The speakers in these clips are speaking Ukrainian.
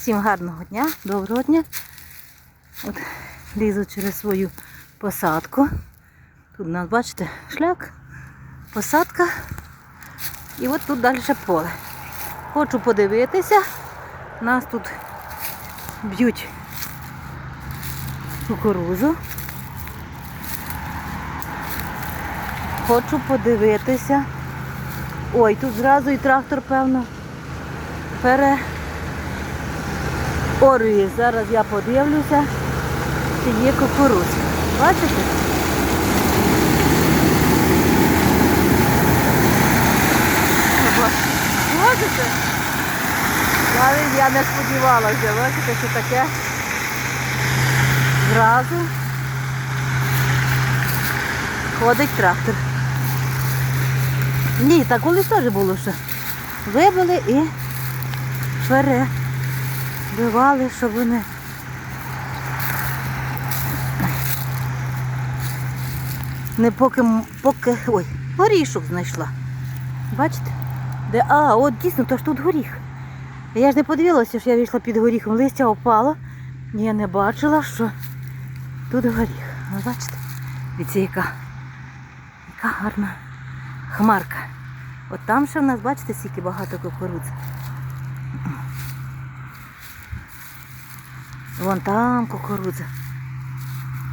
Всім гарного дня, доброго дня. От лізу через свою посадку. Тут у нас, бачите, шлях, посадка. І от тут далі поле. Хочу подивитися. Нас тут б'ють кукурузу. Хочу подивитися. Ой, тут зразу і трактор, певно, переорює. Зараз я подивлюся, чи є кукурудза. Бачите? Бачите? Навіть я не сподівалася, бачите, що таке зразу ходить трактор. Ні, так колись теж було, що вибили і перебивали, щоб вони. Не поки, поки. Ой, горішок знайшла. Бачите? Де, а, от дійсно, то ж тут горіх. Я ж не подивилася, що я вийшла під горіхом, листя опало. Я не бачила, що тут горіх. Бачите? Дивіться, яка, яка гарна хмарка. От там ще в нас, бачите, скільки багато кукурудзи. Вон там кукурудза.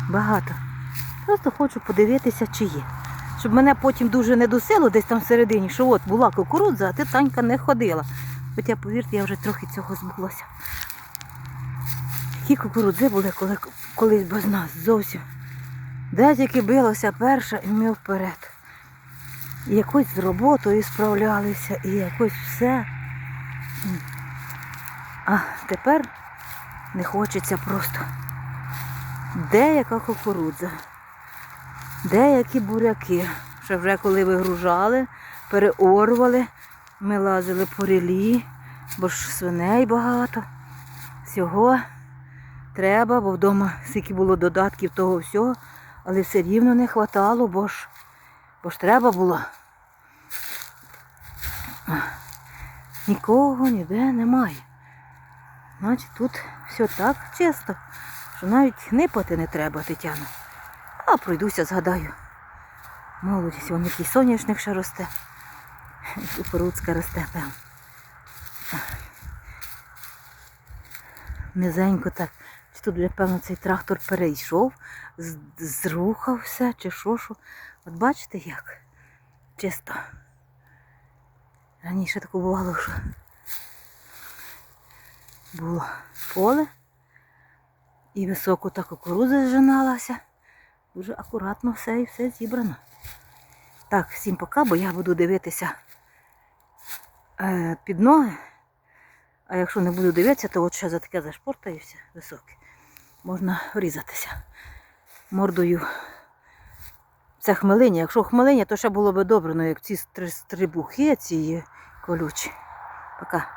Багато. Просто хочу подивитися, чи є. Щоб мене потім дуже не досило десь там всередині, що от була кукурудза, а ти Танька не ходила. Хоча, повірте, я вже трохи цього збулася. Які кукурудзи були коли, колись без нас зовсім. Де тільки билося перша і ми вперед. І якось з роботою справлялися, і якось все. А тепер не хочеться просто. Деяка кукурудза, деякі буряки. Ще вже коли вигружали, переорвали, ми лазили по рілі, бо ж свиней багато. Всього треба, бо вдома скільки було додатків того всього, але все рівно не хватало, бо ж, бо ж треба було. Нікого ніде немає. Значить, тут все так чисто, що навіть нипати не треба, Тетяна. А пройдуся, згадаю. Молодість, вон який соняшник ще росте. І росте, певно. Низенько так. Чи тут вже, певно, цей трактор перейшов, зрухався, чи що, що. От бачите як? Чисто. Раніше таке бувало, що було поле і високо та кукурудза зжиналася. Дуже акуратно все і все зібрано. Так, всім пока, бо я буду дивитися е, під ноги. А якщо не буду дивитися, то от ще за таке зашпортаюся високе. Можна врізатися мордою. Це хмелиня. Якщо хмелиня, то ще було би добре, ну як ці стрибухи, ці колючі. Пока.